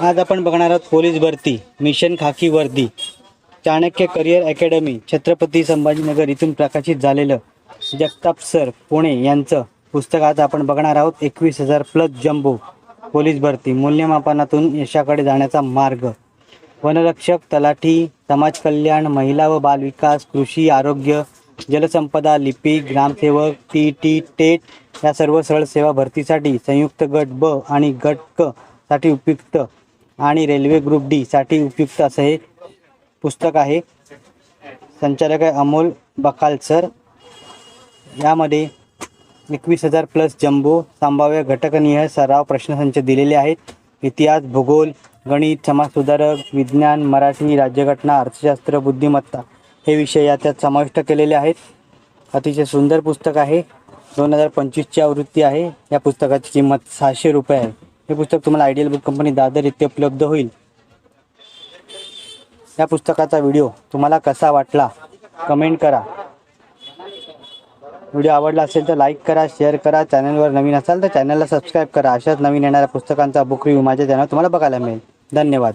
आज आपण बघणार आहोत पोलीस भरती मिशन खाकी वर्दी. चाणक्य करिअर अकॅडमी छत्रपती संभाजीनगर इथून प्रकाशित झालेलं जगताप सर पुणे यांचं पुस्तक आज आपण बघणार आहोत. एकवीस हजार प्लस जम्बो पोलीस भरती मूल्यमापनातून यशाकडे जाण्याचा मार्ग. वनरक्षक तलाठी समाज कल्याण महिला व बालविकास कृषी आरोग्य जलसंपदा लिपी ग्रामसेवक टी टी टेट या सर्व सरळ सेवा भरतीसाठी संयुक्त गट ब आणि गट क साठी उपयुक्त आणि रेल्वे ग्रुप डी साठी उपयुक्त असं हे पुस्तक आहे. संचालक आहे अमोल बकाल सर. यामध्ये एकवीस हजार प्लस जम्बो संभाव्य घटकनिय सराव प्रश्नसंच दिलेले आहेत. इतिहास भूगोल गणित समाजसुधारक विज्ञान मराठी राज्यघटना अर्थशास्त्र बुद्धिमत्ता हे विषय या त्यात समाविष्ट केलेले आहेत. अतिशय सुंदर पुस्तक आहे. दोन हजार पंचवीसची आवृत्ती आहे. या पुस्तकाची किंमत सहाशे रुपये आहे. हे पुस्तक तुम्हाला आयडियल बुक कंपनी दादर इथे उपलब्ध होईल. या पुस्तकाचा व्हिडिओ तुम्हाला कसा वाटला कमेंट करा. व्हिडिओ आवडला असेल तर लाईक करा शेअर करा. चॅनलवर नवीन असाल तर चॅनलला सबस्क्राईब करा. अशाच नवीन येणाऱ्या पुस्तकांचा बुक रिव्ह्यू माझ्या चॅनल तुम्हाला बघायला मिळेल. धन्यवाद.